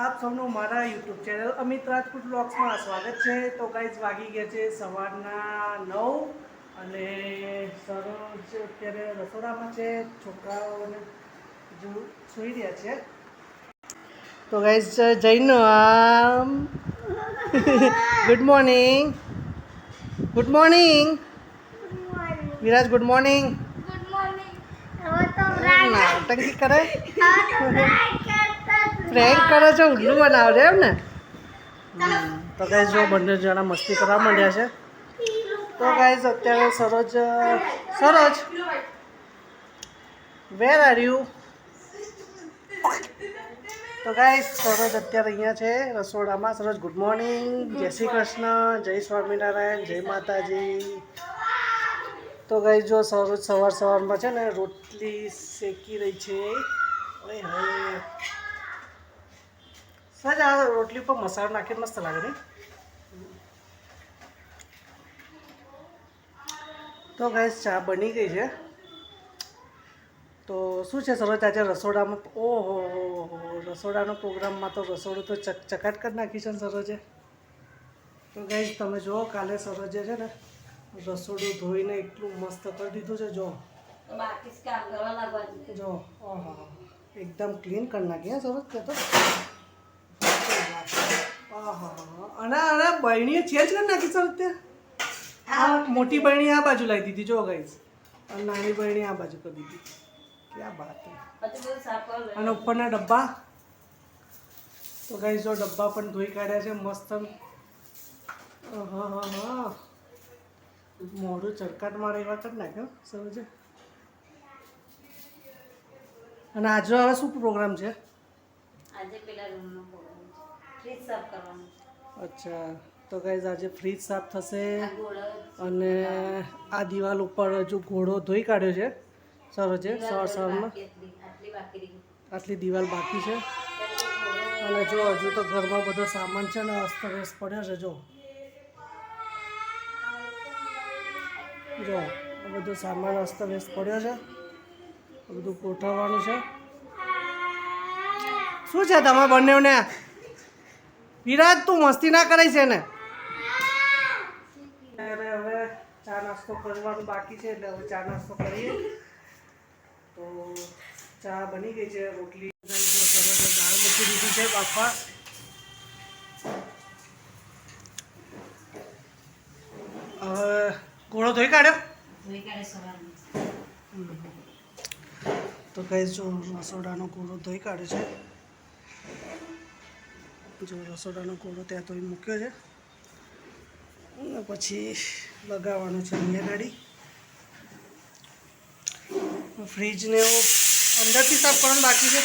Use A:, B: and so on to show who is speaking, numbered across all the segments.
A: આપ સૌનું મારા યુટ્યુબ ચેનલ અમિત રાજપૂત બ્લોગ્સમાં સ્વાગત છે. તો ગાઈઝ વાગી ગયા છે સવારના નવ અને સરોજ અત્યારે રસોડામાં છે છોકરાઓને સૂઈ રહ્યા છે. તો ગાઈઝ જૈનો good morning good morning Viraj good morning નાટંકી કરે
B: હવે તો બ્રાઇટ કરતા
A: પ્રેન્ક કરો છો ઉલ્લુ બનાવજો એમ ને? તો કઈ જો બંને જણા મસ્તી કરવા માંડ્યા છે. તો ગાઈઝ અત્યારે Saroj Saroj where are you તો ગાઈઝ સરોજ અત્યારે અહીંયા છે રસોડામાં. સરોજ ગુડ મોર્નિંગ જય શ્રી કૃષ્ણ જય સ્વામિનારાયણ જય માતાજી. તો ગાઈઝ જો સરોજ સવાર સવારમાં છે ને રોટલી શેકી રહી છે. ઓય હોય. સર આ રોટલી ઉપર મસાલો નાખીને મસ્ત લાગે નહીં. તો ગાઈસ ચા બની ગઈ છે. તો શું છે સરોજ આજે રસોડામાં ઓહો રસોડાનો પ્રોગ્રામમાં તો રસોડું તો ચક ચકાટ કરી નાખી છે ને સરોજે તો ગાઈસ તમે જુઓ કાલે સરોજે છે ને રસોડું ધોઈને એટલું મસ્ત કરી દીધું છે જો.
C: જ
A: એકદમ ક્લીન કરી નાખી હા સરોજ કે તો. અને અને બહેણીએ જ કરી નાખી સર અત્યારે? મોટી બહેણી આ બાજુ લાવી દીધી જો ગાઈસ અને નાની બહેણી આ બાજુ કરી દીધી. ક્યાં બાત અને ઉપરના ડબ્બા. તો ગાઈઝ જો ડબ્બા પણ ધોઈ કાઢ્યા છે મસ્ત. હા હા હા. મોઢું ચરકાટ મારે એવા કરી નાખ્યો સમજે અને આજે હવે શું પ્રોગ્રામ છે?
C: આજે પેલા રૂમનો પ્રોગ્રામ છે ફ્રીજ સાફ કરવાનું.
A: અચ્છા તો ગાઈઝ આજે ફ્રીજ સાફ થશે અને આ દિવાલ ઉપર હજુ ઘોડો ધોઈ કાઢ્યો છે સરોજે છે
C: સર સરમાં આટલી
A: દિવાલ બાકી છે. અને જો હજુ તો ઘરમાં બધો સામાન છે ને અસ્તવ્યસ્ત પડ્યો છે જો. જો બધો સામાન અસ્તવ્યસ્ત પડ્યો છે. બધું ગોઠવવાનું છે. શું છે તમે બંનેને? વિરાજ તું મસ્તી ના કરાય છે ને? હવે ચા નાસ્તો કરવાનું બાકી છે એટલે હવે ચા નાસ્તો કરીએ. તો ચા બની ગઈ છે રોટલી દાળ મૂકી દીધી છે બાફા હવે ઘોડો ધોઈ કાઢ્યો? તો કઈ જો રસોડાનો ઘોડો ધોઈ કાઢ્યો છે. જો રસોડાનો ઘોડો ત્યાં તો મૂક્યો છે. અને પછી લગાવવાનો છે અહીંયા ગાડી. ફ્રીજને એવું અંદરથી સાફ કરવાનું બાકી છે?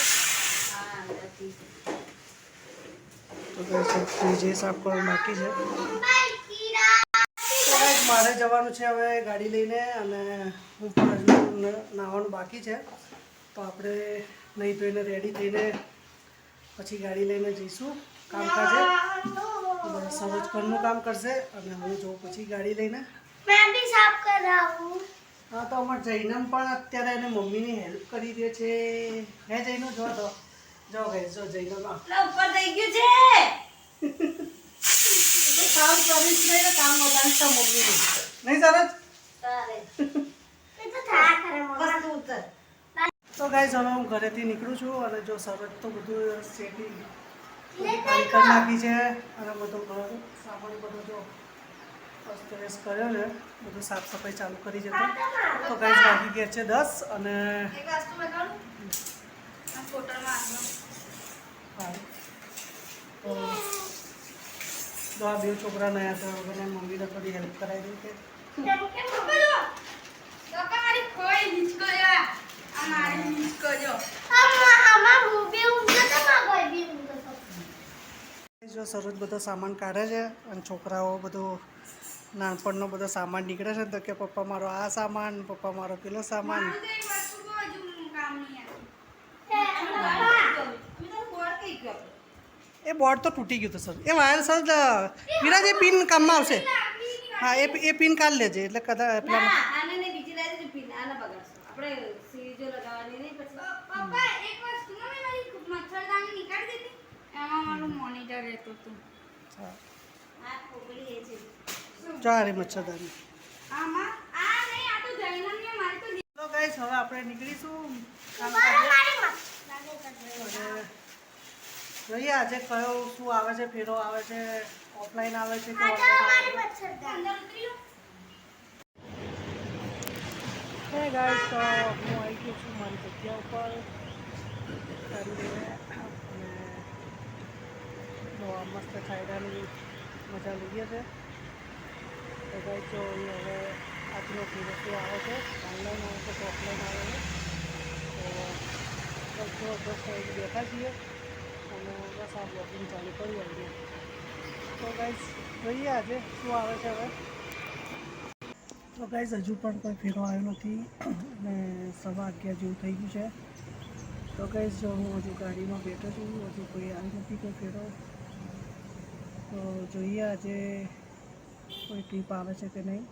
A: તો ફ્રીજ એ સાફ કરવાનું બાકી છે. મારે જવાનું છે હવે ગાડી લઈને અને હું નાહવાનું બાકી છે. તો આપણે નહીં ધોઈને રેડી થઈને પછી ગાડી લઈને જઈશું. કામ કરશે બધા સૌજ ઘરનું કામ કરશે અને હું જોઉં પછી ગાડી લઈને.
B: મેં બી સાફ કરાવું.
A: હા તો અમારે જૈનમ પણ અત્યારે એને મમ્મીની હેલ્પ કરી દે છે. હે જૈનો જો તો. જો ગઈ જો
C: જૈનો ઉપર થઈ ગયું છે.
A: કામ કરીશ નહીં કામ વધારીશ તો મમ્મીનું. નહીં સરસ? તો ગાઈઝ હવે હું ઘરેથી નીકળું છું અને જો સરસ તો બધું સેટિંગ કરી નાખી છે અને બધું ઘર સામાન બધું જો અસ્તવ્યસ્ત કર્યો છે. બધું સાફ સફાઈ ચાલુ કરી જતો તો. ગાઈઝ વાગી ગયા છે દસ અને તો આ બે છોકરા નયા તો હવે મમ્મીને થોડી હેલ્પ કરાવી દઈ કે. સરોજ બધો સામાન કાઢે છે અને છોકરાઓ બધું નાનપણનો બધો સામાન નીકળે છે ને તો કે પપ્પા મારો આ સામાન પપ્પા મારો પેલો સામાન. એ બોર્ડ તો તૂટી ગયું હતું સર. એ વાયર સર વિરાજ એ પિન કામમાં આવશે. હા એ એ પિન કાઢ લેજે એટલે કદાચ પેલા
C: આ મોનિટર રહેતું છે
A: ચારે મચ્છરદાની.
C: આમાં? આ નહીં આ તો જૈનની મારી તો
A: તો ગાઈસ હવે આપણે નીકળીશું.
B: મારો
A: જોઈએ આજે કયો શું આવે છે ફેરો આવે છે ઓફલાઈન આવે છે કે
B: મારી
A: હે ગાઈસ તો હું આવી ગયો છું મારી જગ્યા ઉપર ગાડી લઈને અને જો આ મસ્ત છાયડાની મજા લઈએ છે. તો ભાઈ, જો હવે આજનો શું આવે છે. ઓનલાઈન આવે છે તો ઓફલાઈન આવે છે. તો બસ જો દસ વાગે બેઠા છીએ અને બસ આ બ્લોગિંગ ચાલુ કરી આવીએ. તો ગાઈઝ જોઈએ આજે શું આવે છે હવે. તો ગાઈઝ હજુ પણ કોઈ ફેરો આવ્યો નથી અને સવા અગિયાર જેવું થઈ ગયું છે. તો ગાઈઝ જો હું હજુ ગાડીમાં બેઠો છું, હજુ કોઈ આવી નથી કોઈ ફેરો. તો જોઈએ આજે કોઈ ટ્રીપ આવે છે કે નહીં.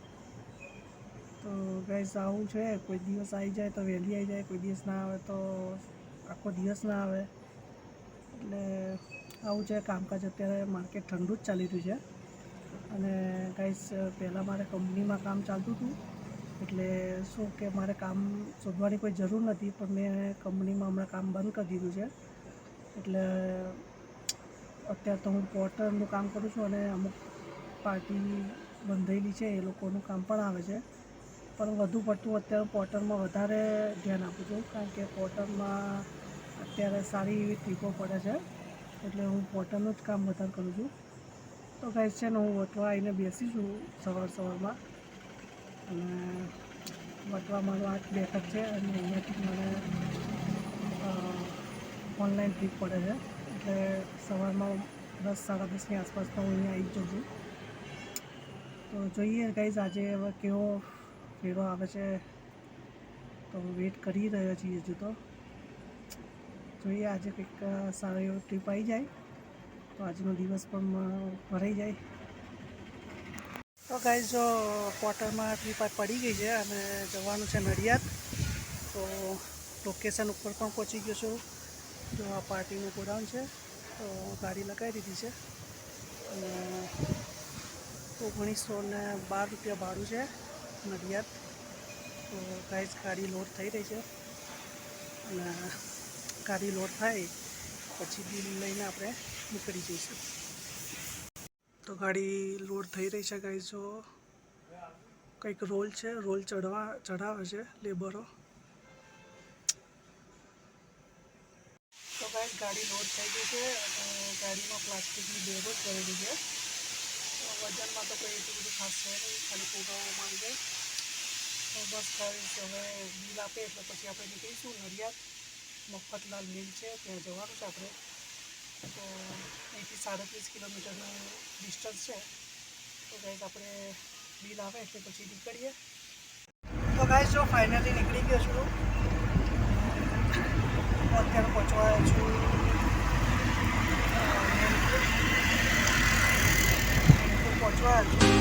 A: તો ગાઈઝ આવું છે, કોઈ દિવસ આવી જાય તો વહેલી આવી જાય, કોઈ દિવસ ના આવે તો આખો દિવસ ના આવે. એટલે આવું છે, કામકાજ અત્યારે માર્કેટ ઠંડુ જ ચાલી રહ્યું છે. અને ગાઈસ પહેલાં મારે કંપનીમાં કામ ચાલતું હતું. એટલે શું કે મારે કામ શોધવાની કોઈ જરૂર નથી, પણ મેં કંપનીમાં હમણાં કામ બંધ કરી દીધું છે. એટલે અત્યારે તો હું પોર્ટરનું કામ કરું છું અને અમુક પાર્ટી બંધાયેલી છે, એ લોકોનું કામ પણ આવે છે. પણ વધુ પડતું અત્યારે પોર્ટરમાં વધારે ધ્યાન આપું છું, કારણ કે પોર્ટરમાં અત્યારે સારી એવી ટ્રીપો પડે છે, એટલે હું પોર્ટરનું જ કામ વધારે કરું છું. તો ગાઈસ છે ને, હું વટવા આવીને બેસી છું સવાર સવારમાં. અને વટવા મારો આ બેઠક છે અને અહીંયાથી મને ઓનલાઈન ટ્રીપ પડે છે. એટલે સવારમાં દસ, સાડા દસની આસપાસ તો હું અહીંયા આવી જઉં છું. તો જોઈએ ગાઈઝ આજે હવે કેવો ફેરો આવે છે. તો વેટ કરી રહ્યો છીએ હજુ તો. જોઈએ આજે કંઈક સારો એવો ટ્રીપ આવી જાય. તો આજનો દિવસ પણ ભરાઈ જાય. તો ગાઈઝ જો ક્વાર્ટરમાં ટ્રીપ પડી ગઈ છે, અને જવાનું છે નડિયાદ. તો લોકેશન ઉપર પણ પહોંચી ગયો છું. જો આ પાર્ટીનું ગોડાઉન છે, તો ગાડી લગાવી દીધી છે. અને ઓગણીસો ને બાર રૂપિયા ભાડું છે, નડિયાદ. તો ગાઈઝ, ગાડી લોડ થઈ રહી છે. અને ગાડી લોડ થાય, પછી બિલ લઈને આપણે નીકળી જઈશું. તો ગાડી લોડ થઈ રહી છે ગાઈ જો. કંઈક રોલ છે, રોલ ચડવા ચડાવે છે, લેબરો તો ગાઈ ગાડી લોડ થઈ ગઈ છે અને ગાડીમાં પ્લાસ્ટિકની બેગો જ કરેલી છે. વજનમાં તો કોઈ એટલું બધું ખાસ છે નહીં, ખાલી ફોટાઓ માંગે છે તો બસ ખાલી હવે બિલ આપે એટલે પછી આપણે નીકળીશું નડિયાદ, મફતલાલ મિલ છે, ત્યાં જવાનું છે આપણે. તો અહીંથી સાડત્રીસ કિલોમીટરનું ડિસ્ટન્સ છે. તો ગાઈઝ આપણે બિલ આવે એટલે પછી નીકળીએ. તો ગાઈઝ જો ફાઇનલી નીકળી ગયો છું. અત્યારે Good.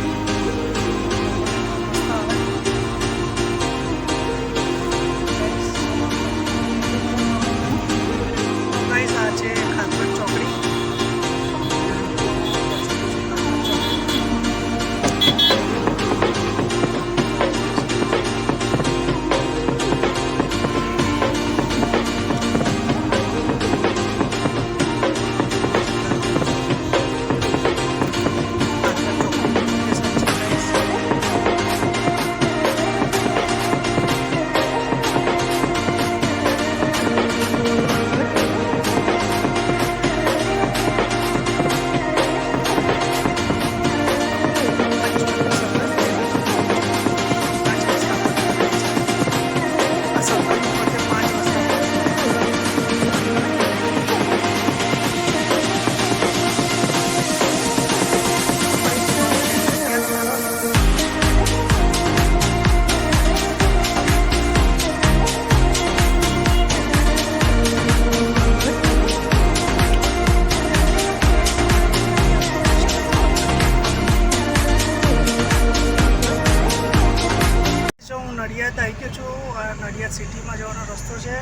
A: છે.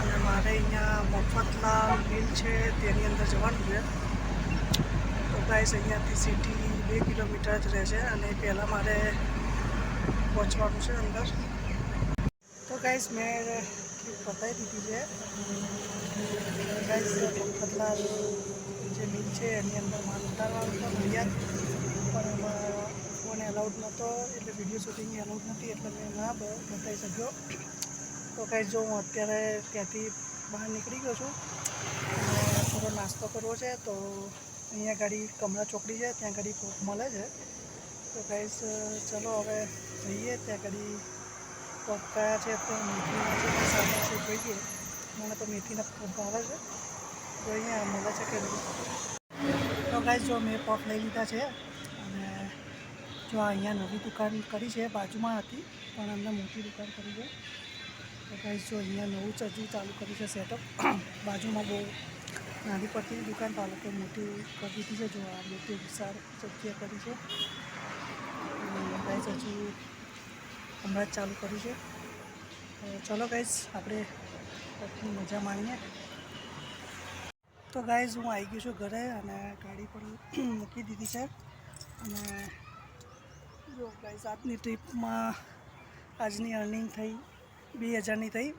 A: અને મારે અહીંયા મફતલાલ મિલ છે, તેની અંદર જવાનું છે. તો ગાઈસ અહીંયાથી સિટી બે કિલોમીટર જ રહે છે અને પહેલાં મારે પહોંચવાનું છે અંદર. તો ગાઈસ મેં બતાવી દીધી છે. ગાઈસ મફતલાલ જે મિલ છે, એની અંદર માલ ઉતારવાનું તો મળ્યા પણ એમાં ફોન એલાઉડ નહોતો, એટલે વીડિયો શૂટિંગ એલાઉડ નથી, એટલે મેં ના બતાવી શક્યો. તો ગાઈસ જો હું અત્યારે ત્યાંથી બહાર નીકળી ગયો છું, અને થોડો નાસ્તો કરવો છે, તો અહીંયા ગાડી કમળા ચોકડી છે, ત્યાં ગાડી કોક મળે છે. તો કહીશ ચલો હવે જઈએ, ત્યાં ગાડી પોપ કયા છે, તો મેથીના છે જોઈએ. મને તો મેથીના પોપ ભાવે છે. તો અહીંયા મળે છે કે તો ગાઈસ, જો મેં પોપ લઈ લીધા છે, અને જો અહીંયા નવી દુકાન કરી છે, બાજુમાં હતી, પણ અમને મોટી દુકાન કરી છે. તો ગાઈસ જો અહીંયા નવું જ ચાલુ કર્યું છે સેટઅપ બાજુમાં બહુ નાની પડતી દુકાન તો મોટી કરી દીધી છે, જો આ મોટી વિશાળ જગ્યા કરી છે. ગાઈસ હજુ હમણાં જ ચાલુ કર્યું છે. ચલો ગાઈસ આપણે મજા માણીએ. તો ગાઈઝ હું આવી ગયો છું ઘરે અને ગાડી પણ મૂકી દીધી છે. અને જો ગાઈઝ આજની ટ્રીપમાં આજની અર્નિંગ થઈ. બે હજારની થઈ.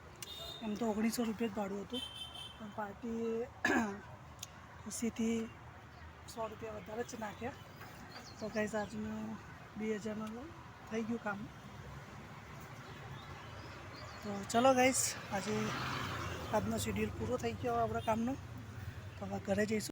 A: એમ તો ઓગણીસો રૂપિયા જ ભાડું હતું. પણ પાર્ટી ખુશીથી સો રૂપિયા વધારે જ નાખ્યા. તો કઈ આજનું બે હજારનું થઈ ગયું કામ. તો ચલો ગાઈઝ આજે આજનો શેડ્યુલ પૂરો થઈ ગયો આપણા કામનો. તો હવે ઘરે જઈશું.